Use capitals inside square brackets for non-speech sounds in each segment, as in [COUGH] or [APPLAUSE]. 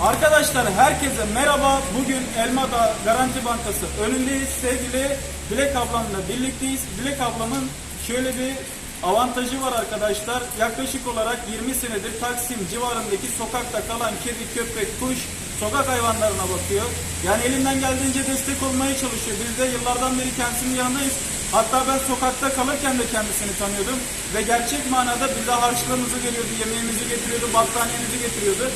Arkadaşlar herkese merhaba. Bugün Elmada Garanti Bankası önündeyiz. Sevgili Dilek ablamla birlikteyiz. Dilek ablamın şöyle bir avantajı var arkadaşlar. Yaklaşık olarak 20 senedir Taksim civarındaki sokakta kalan kedi, köpek, kuş, sokak hayvanlarına bakıyor. Yani elinden geldiğince destek olmaya çalışıyor. Biz de yıllardan beri kendisinin yanındayız. Hatta ben sokakta kalırken de kendisini tanıyordum. Ve gerçek manada bize harçlığımızı veriyordu, yemeğimizi getiriyordu, battaniyemizi getiriyordu.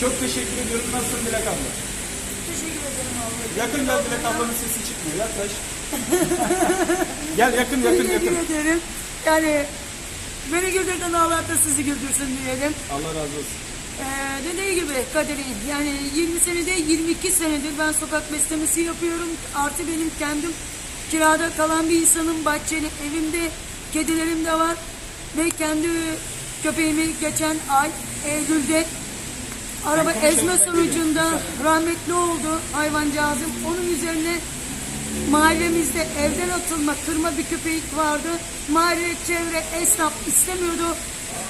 Çok teşekkür ediyorum. Nasılsın Dilek abla? Teşekkür ederim abla. Yakın gel Dilek ablanın sesi çıkmıyor. Yaklaş. [LAUGHS] gel yakın yakın Teşekkür yakın. ederim. Yani beni güldürdün Allah da sizi güldürsün diyelim. Allah razı olsun. Ee, dediği gibi Kadir'i yani 20 senede 22 senedir ben sokak beslemesi yapıyorum. Artı benim kendim kirada kalan bir insanım. Bahçeli evimde kedilerim de var. Ve kendi köpeğimi geçen ay Eylül'de araba ezme sonucunda rahmetli oldu hayvancağızım. Onun üzerine mahallemizde evden atılma kırma bir köpek vardı. Mahalle, çevre, esnaf istemiyordu.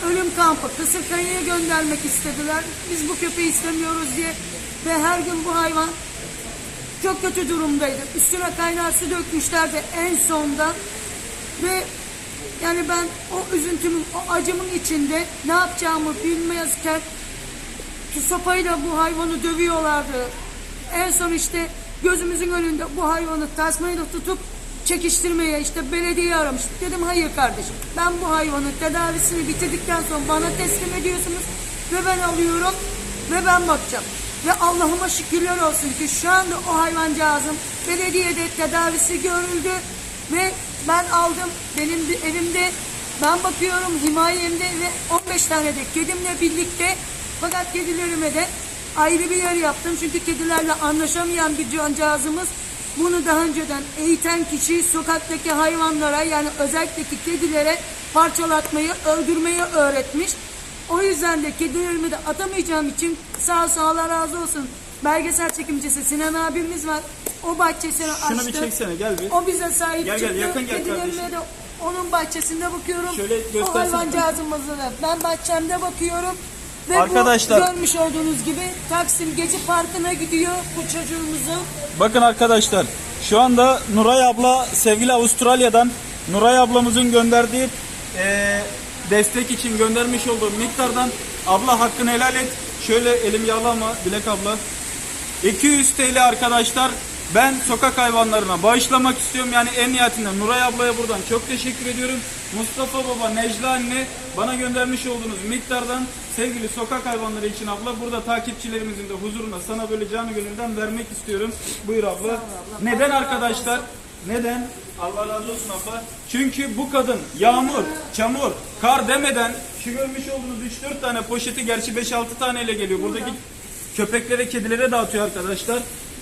Ölüm kampı Kısırkaya'ya göndermek istediler. Biz bu köpeği istemiyoruz diye. Ve her gün bu hayvan çok kötü durumdaydı. Üstüne kaynar su dökmüşlerdi en sonda. Ve yani ben o üzüntümün, o acımın içinde ne yapacağımı bilmezken sopayla bu hayvanı dövüyorlardı. En son işte gözümüzün önünde bu hayvanı tasmayla tutup çekiştirmeye işte belediyeyi aramış. Dedim hayır kardeşim ben bu hayvanın tedavisini bitirdikten sonra bana teslim ediyorsunuz ve ben alıyorum ve ben bakacağım. Ve Allah'ıma şükürler olsun ki şu anda o hayvancağızın belediyede tedavisi görüldü ve ben aldım benim bir evimde ben bakıyorum himayemde ve 15 tane de kedimle birlikte fakat kedilerime de ayrı bir yer yaptım. Çünkü kedilerle anlaşamayan bir cancağızımız bunu daha önceden eğiten kişi sokaktaki hayvanlara yani özellikle kedilere parçalatmayı, öldürmeyi öğretmiş. O yüzden de kedilerimi de atamayacağım için sağ Allah razı olsun. Belgesel çekimcisi Sinan abimiz var. O bahçesini açtı. Şunu bir çeksene gel bir. O bize sahip Gel, gel, çıktı. yakın gel Kedilerime kardeşim. de onun bahçesinde bakıyorum. Şöyle o göstersene. hayvancağızımızı da ben bahçemde bakıyorum. Ve Arkadaşlar- bu görmüş olduğunuz gibi Taksim Gezi Parkı'na gidiyor bu çocuğumuzu. Bakın arkadaşlar şu anda Nuray abla sevgili Avustralya'dan Nuray ablamızın gönderdiği eee, destek için göndermiş olduğu miktardan abla hakkını helal et. Şöyle elim yağlama Dilek abla. 200 TL arkadaşlar ben sokak hayvanlarına bağışlamak istiyorum. Yani en nihayetinde Nuray ablaya buradan çok teşekkür ediyorum. Mustafa baba, Necla anne bana göndermiş olduğunuz miktardan sevgili sokak hayvanları için abla burada takipçilerimizin de huzuruna sana böyle canı gönülden vermek istiyorum. Buyur abla. Neden arkadaşlar? Neden? Allah razı olsun abla. Çünkü bu kadın yağmur, çamur, kar demeden şu görmüş olduğunuz 3-4 tane poşeti gerçi 5-6 taneyle geliyor. Buradaki köpeklere, kedilere dağıtıyor arkadaşlar.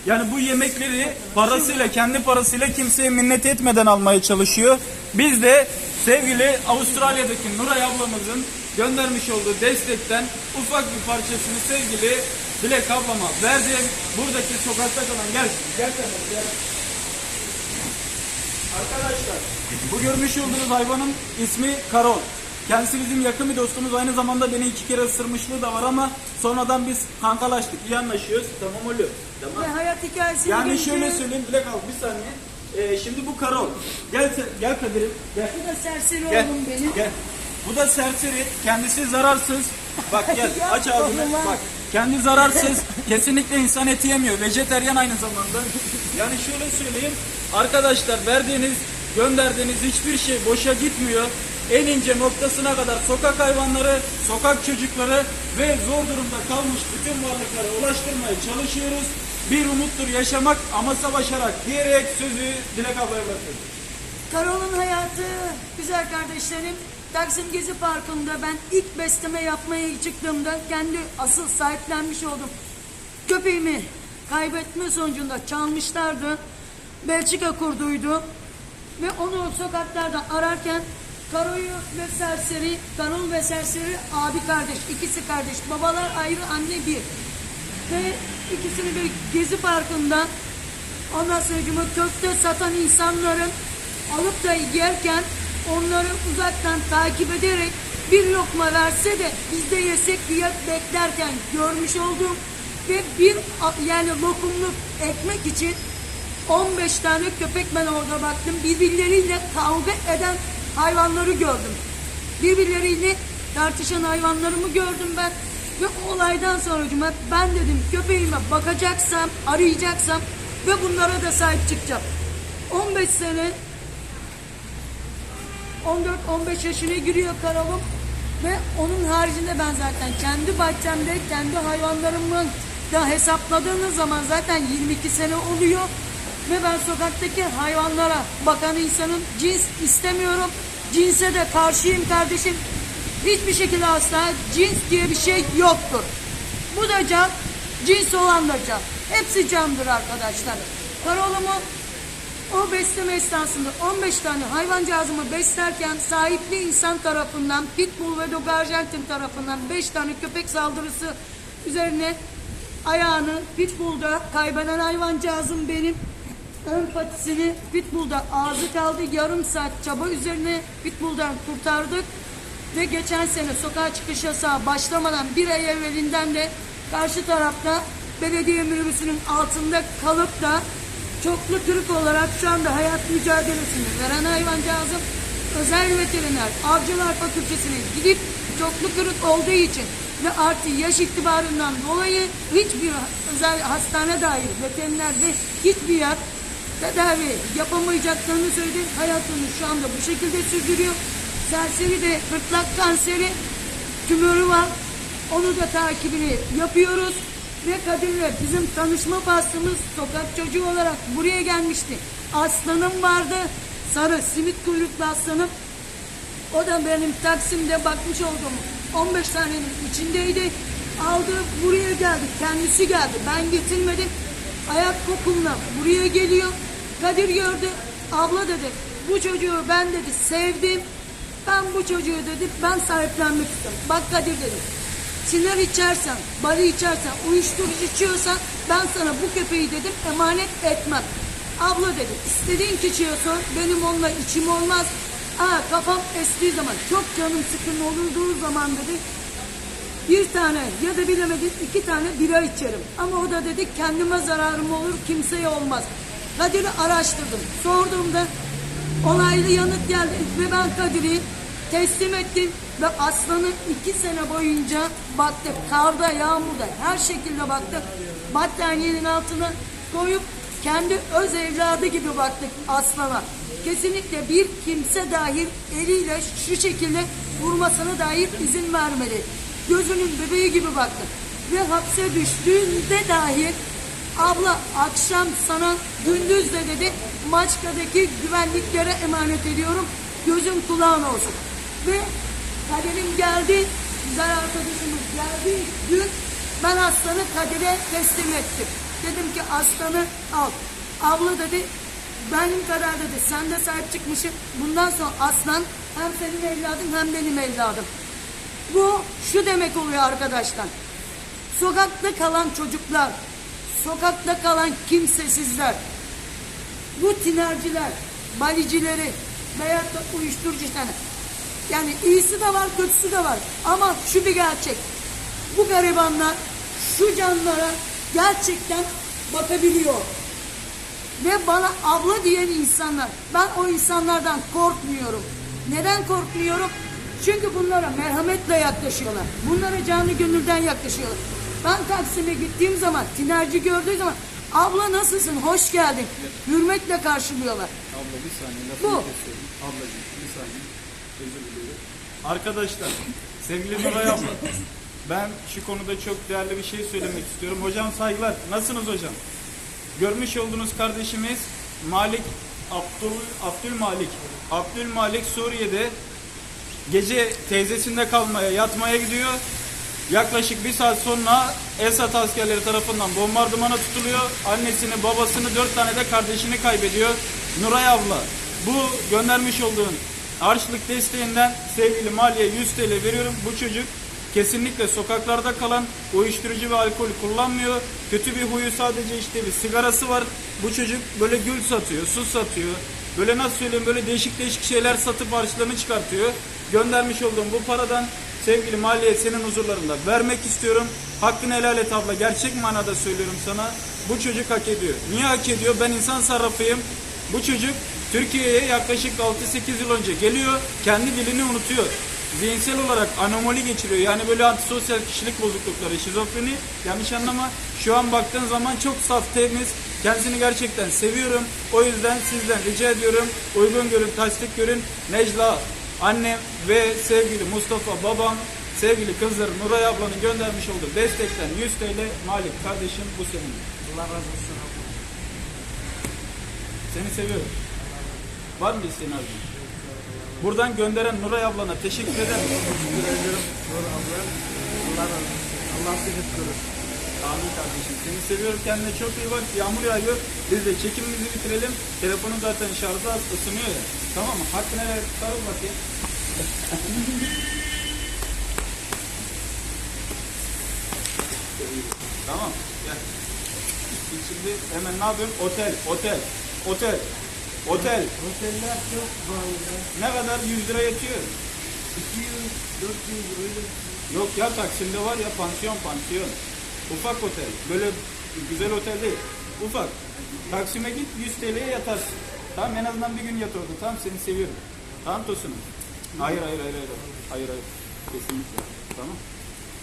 Yani bu yemekleri parasıyla, kendi parasıyla kimseye minnet etmeden almaya çalışıyor. Biz de sevgili Avustralya'daki Nuray ablamızın göndermiş olduğu destekten ufak bir parçasını sevgili Dilek ablama verdim. Buradaki sokakta kalan gel, gel gel. Arkadaşlar bu görmüş olduğunuz hayvanın ismi Karol. Kendisi bizim yakın bir dostumuz. Aynı zamanda beni iki kere ısırmışlığı da var ama sonradan biz kankalaştık. iyi anlaşıyoruz. Tamam oluyor. Tamam. Ve hayat hikayesini Yani gelince- şöyle söyleyeyim Dilek al bir saniye. Ee, şimdi bu Karol. Gel gel Kadir'im. Gel. Bu da serseri Gel. oğlum benim. Gel. Bu da serseri. Kendisi zararsız. Bak gel [LAUGHS] aç ağzını. oğlum, Bak. Kendi zararsız. Kesinlikle insan eti yemiyor. Vejeteryan aynı zamanda. Yani şöyle söyleyeyim. Arkadaşlar verdiğiniz, gönderdiğiniz hiçbir şey boşa gitmiyor. En ince noktasına kadar sokak hayvanları, sokak çocukları ve zor durumda kalmış bütün varlıklara ulaştırmaya çalışıyoruz. Bir umuttur yaşamak ama savaşarak diyerek sözü Dilek ablaya bırakıyorum. Karol'un hayatı güzel kardeşlerim. Taksim Gezi Parkı'nda ben ilk besleme yapmaya çıktığımda kendi asıl sahiplenmiş oldum. Köpeğimi kaybetme sonucunda çalmışlardı. Belçika kurduydu. Ve onu sokaklardan ararken Karo'yu ve Serseri, Karol ve Serseri abi kardeş, ikisi kardeş. Babalar ayrı, anne bir. Ve ikisini bir gezi parkında ondan sonra köfte satan insanların alıp da yerken onları uzaktan takip ederek bir lokma verse de biz de yesek diye beklerken görmüş olduğum Ve bir yani lokumluk ekmek için 15 tane köpek ben orada baktım. Birbirleriyle kavga eden hayvanları gördüm. Birbirleriyle tartışan hayvanlarımı gördüm ben. Ve o olaydan sonra cuma ben dedim köpeğime bakacaksam, arayacaksam ve bunlara da sahip çıkacağım. 15 sene 14-15 yaşına giriyor Karalım ve onun haricinde ben zaten kendi bahçemde kendi hayvanlarımın da hesapladığınız zaman zaten 22 sene oluyor ve ben sokaktaki hayvanlara bakan insanın cins istemiyorum. Cinse de karşıyım kardeşim. Hiçbir şekilde asla cins diye bir şey yoktur. Bu da can, cins olan da can. Hepsi candır arkadaşlar. Karolumu o besleme esnasında 15 tane hayvancağızımı beslerken sahipli insan tarafından Pitbull ve Dog Arjantin tarafından 5 tane köpek saldırısı üzerine ayağını Pitbull'da kaybeden hayvancağızım benim ön patisini Pitbull'da ağzı kaldı. Yarım saat çaba üzerine Pitbull'dan kurtardık. Ve geçen sene sokağa çıkış yasağı başlamadan bir ay evvelinden de karşı tarafta belediye minibüsünün altında kalıp da çoklu kırık olarak şu anda hayat mücadelesini veren hayvancağızım özel veteriner avcılar fakültesine gidip çoklu kırık olduğu için ve artı yaş itibarından dolayı hiçbir özel hastane dair veterinerde hiçbir yer tedavi yapamayacaklarını söyledi. Hayatını şu anda bu şekilde sürdürüyor. Serseri de gırtlak kanseri tümörü var. Onu da takibini yapıyoruz. Ve Kadir'le bizim tanışma faslımız sokak çocuğu olarak buraya gelmişti. Aslanım vardı. Sarı simit kuyruklu aslanım. O da benim Taksim'de bakmış olduğum 15 tanenin içindeydi. Aldı buraya geldi. Kendisi geldi. Ben getirmedim. Ayak kokumla buraya geliyor. Kadir gördü. Abla dedi. Bu çocuğu ben dedi sevdim. Ben bu çocuğu dedi ben sahiplenmek istiyorum. Bak Kadir dedim. Siner içersen, bari içersen, uyuşturucu içiyorsan ben sana bu köpeği dedim emanet etmem. Abla dedi istediğin kişiye sor benim onunla içim olmaz. Aa, kafam estiği zaman çok canım sıkın olduğu zaman dedi bir tane ya da bilemedin iki tane bira içerim. Ama o da dedi kendime zararım olur kimseye olmaz. Kadir'i araştırdım. Sorduğumda onaylı yanıt geldi ve ben Kadir'i teslim ettim ve aslanı iki sene boyunca baktık. Karda, yağmurda her şekilde baktık. Battaniyenin altına koyup kendi öz evladı gibi baktık aslana. Kesinlikle bir kimse dahil eliyle şu şekilde vurmasına dair izin vermedi. Gözünün bebeği gibi baktı. Ve hapse düştüğünde dahi abla akşam sana gündüz de dedi Maçka'daki güvenliklere emanet ediyorum. Gözün kulağın olsun. Ve kaderim geldi. Güzel arkadaşımız geldi. Gün ben aslanı kadere teslim ettim. Dedim ki aslanı al. Abla dedi benim kadar dedi sen de sahip çıkmışsın. Bundan sonra aslan hem senin evladın hem benim evladım. Bu şu demek oluyor arkadaşlar. Sokakta kalan çocuklar, sokakta kalan kimsesizler, bu tinerciler, balicileri veya da uyuşturucu tane. Yani iyisi de var, kötüsü de var. Ama şu bir gerçek. Bu garibanlar şu canlara gerçekten bakabiliyor. Ve bana abla diyen insanlar, ben o insanlardan korkmuyorum. Neden korkmuyorum? Çünkü bunlara merhametle yaklaşıyorlar. Bunlara canı gönülden yaklaşıyorlar. Ben Taksim'e gittiğim zaman, tinerci gördüğü zaman, abla nasılsın, hoş geldin, hürmetle karşılıyorlar. Abla bir saniye Bu. lafını kesiyorum. Ablacığım bir saniye. Özür diliyorum. Arkadaşlar sevgili Nuray abla ben şu konuda çok değerli bir şey söylemek istiyorum. Hocam saygılar. Nasılsınız hocam? Görmüş olduğunuz kardeşimiz Malik Abdül Abdülmalik. Abdülmalik Suriye'de gece teyzesinde kalmaya, yatmaya gidiyor. Yaklaşık bir saat sonra Esad askerleri tarafından bombardımana tutuluyor. Annesini, babasını, dört tane de kardeşini kaybediyor. Nuray abla, bu göndermiş olduğun harçlık desteğinden sevgili Maliye 100 TL veriyorum. Bu çocuk kesinlikle sokaklarda kalan uyuşturucu ve alkol kullanmıyor. Kötü bir huyu sadece işte bir sigarası var. Bu çocuk böyle gül satıyor, su satıyor. Böyle nasıl söyleyeyim böyle değişik değişik şeyler satıp harçlarını çıkartıyor. Göndermiş olduğum bu paradan sevgili maliye senin huzurlarında vermek istiyorum. Hakkını helal et abla. Gerçek manada söylüyorum sana. Bu çocuk hak ediyor. Niye hak ediyor? Ben insan sarrafıyım. Bu çocuk Türkiye'ye yaklaşık 6-8 yıl önce geliyor. Kendi dilini unutuyor. Zihinsel olarak anomali geçiriyor. Yani böyle antisosyal kişilik bozuklukları, şizofreni. Yanlış anlama. Şu an baktığın zaman çok saf, temiz. Kendisini gerçekten seviyorum. O yüzden sizden rica ediyorum. Uygun görün, tasdik görün. Necla, annem ve sevgili Mustafa babam, sevgili kızları Nuray ablanın göndermiş olduğu destekten 100 TL Malik kardeşim bu senin. Allah razı olsun. Seni seviyorum. Var mı bir isteğin abi? Buradan gönderen Nuray ablana teşekkür eder misin? Teşekkür ederim. Doğru abla. Allah razı olsun. Allah sizi korur. Amin kardeşim. Seni seviyorum. Kendine çok iyi bak. Yağmur yağıyor. Biz de çekimimizi bitirelim. Telefonun zaten şarjı az ısınıyor ya. Tamam mı? Hakkını et. Sarıl bakayım. [LAUGHS] tamam. Gel. Şimdi hemen ne yapıyorum? Otel, otel, otel, otel. Oteller çok pahalı. Ne kadar? 100 lira yetiyor. 200, 400 öyle. Yok ya Taksim'de var ya pansiyon pansiyon. Ufak otel. Böyle güzel otel değil. Ufak. Taksim'e git 100 TL'ye yatarsın. Tamam en azından bir gün yat orada. Tamam seni seviyorum. Tamam Tosun'um. Hayır hayır hayır hayır. Hayır hayır. Kesinlikle. Tamam.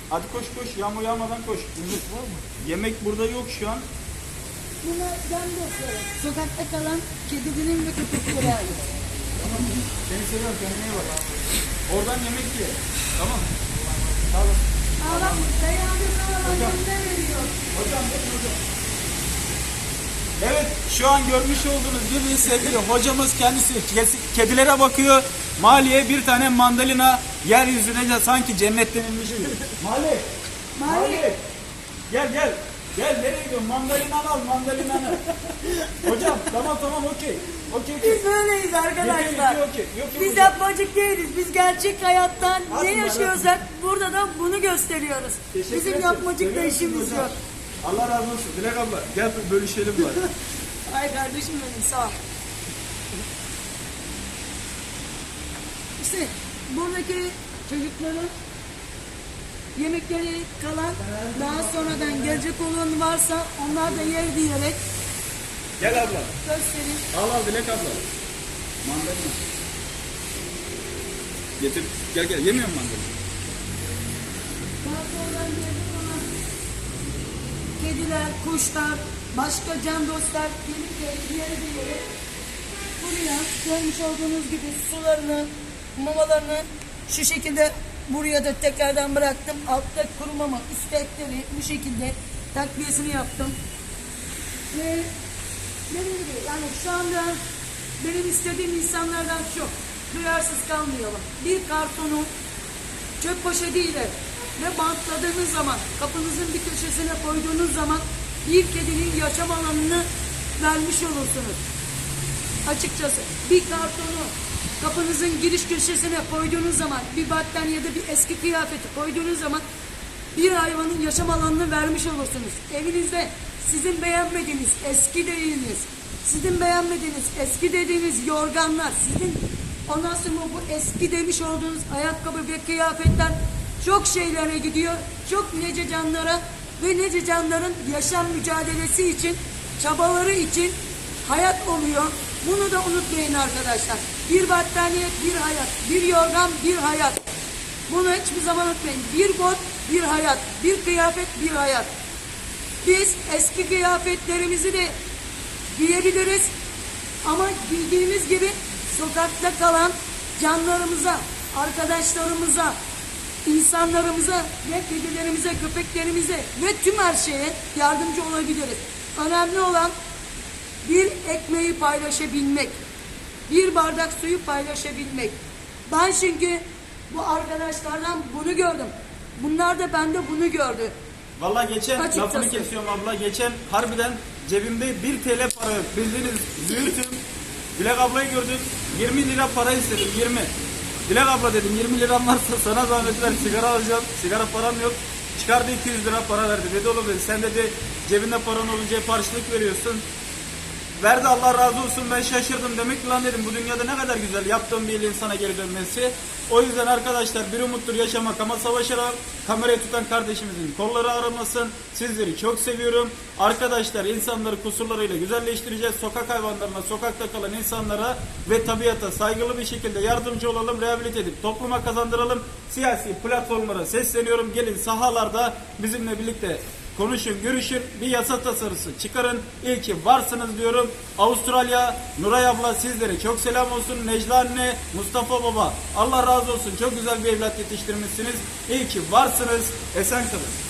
Hadi koş koş. Yağmur yağmadan koş. Yemek var mı? Yemek burada yok şu an. Buna ben de söyleyeyim. Sokakta kalan kedilerin ve köpekleri ait. Seni seviyorum. Kendine iyi bak. Oradan yemek ye. Tamam. Sağ olun. Ağlam, dayağını ağlamında veriyor. Hocam bakın hocam. Evet şu an görmüş olduğunuz gibi sevgili hocamız kendisi kedilere bakıyor. Maliye bir tane mandalina yeryüzüne sanki cennetlenilmiş gibi. Mali. Mali. Gel gel. Gel nereye gidiyorsun? Mandalinanı al mandalinanı. [LAUGHS] Hocam tamam tamam okey. Okey okey. Biz böyleyiz arkadaşlar. Yok, yok, Biz yapmacık değiliz. Biz gerçek hayattan ne Atma, yaşıyorsak burada da bunu gösteriyoruz. Teşekkür Bizim ederim. yapmacıkla Seviyorsun işimiz hocam. yok. Allah razı olsun. Dilek abla gel bölüşelim bari. [LAUGHS] Ay kardeşim benim sağ ol. İşte buradaki çocukların yemekleri kalan daha sonradan gelecek olan varsa onlar da yer diyerek Gel abla. gösterin. Al al Dilek abla. Mandalina. Getir. Gel gel. Yemiyor musun mandalina? Daha sonradan gelecek olan kediler, kuşlar, başka can dostlar de yer diyerek buraya görmüş olduğunuz gibi sularını, mamalarını şu şekilde buraya da tekrardan bıraktım. Altta kuru mama, üstte etleri bu şekilde takviyesini yaptım. Ve dediğim gibi yani şu anda benim istediğim insanlardan çok duyarsız kalmayalım. Bir kartonu çöp poşetiyle ve bantladığınız zaman kapınızın bir köşesine koyduğunuz zaman bir kedinin yaşam alanını vermiş olursunuz. Açıkçası bir kartonu kapınızın giriş köşesine koyduğunuz zaman bir battaniyede bir eski kıyafeti koyduğunuz zaman bir hayvanın yaşam alanını vermiş olursunuz. Evinizde sizin beğenmediğiniz eski dediğiniz, sizin beğenmediğiniz eski dediğiniz yorganlar, sizin ondan sonra bu eski demiş olduğunuz ayakkabı ve kıyafetler çok şeylere gidiyor. Çok nice canlara ve nice canların yaşam mücadelesi için, çabaları için hayat oluyor. Bunu da unutmayın arkadaşlar. Bir battaniye bir hayat, bir yorgan bir hayat. Bunu hiçbir zaman unutmayın. Bir bot bir hayat, bir kıyafet bir hayat. Biz eski kıyafetlerimizi de giyebiliriz. Ama bildiğimiz gibi sokakta kalan canlarımıza, arkadaşlarımıza, insanlarımıza ve kedilerimize, köpeklerimize ve tüm her şeye yardımcı olabiliriz. Önemli olan bir ekmeği paylaşabilmek, bir bardak suyu paylaşabilmek. Ben çünkü bu arkadaşlardan bunu gördüm. Bunlar da bende bunu gördü. Vallahi geçen Açıkçası. lafını kesiyorum abla. Geçen harbiden cebimde 1 TL para yok. Bildiğiniz züğürtüm. Dilek ablayı gördüm. 20 lira para istedim 20. Dilek abla dedim 20 liram varsa sana zahmet ver sigara alacağım. Sigara param yok. Çıkardı 200 lira para verdi. Dedi oğlum dedi sen dedi cebinde paran olunca hep harçlık veriyorsun. Verdi Allah razı olsun ben şaşırdım. Demek ki lan dedim bu dünyada ne kadar güzel yaptığım bir iyiliğin sana geri dönmesi. O yüzden arkadaşlar bir umuttur yaşamak ama savaşarak kamerayı tutan kardeşimizin kolları ağrımasın. Sizleri çok seviyorum. Arkadaşlar insanları kusurlarıyla güzelleştireceğiz. Sokak hayvanlarına, sokakta kalan insanlara ve tabiata saygılı bir şekilde yardımcı olalım, rehabilite edip topluma kazandıralım. Siyasi platformlara sesleniyorum. Gelin sahalarda bizimle birlikte konuşun, görüşün, bir yasa tasarısı çıkarın. İyi ki varsınız diyorum. Avustralya, Nuray abla sizlere çok selam olsun. Necla anne, Mustafa baba. Allah razı olsun. Çok güzel bir evlat yetiştirmişsiniz. İyi ki varsınız. Esen kalın.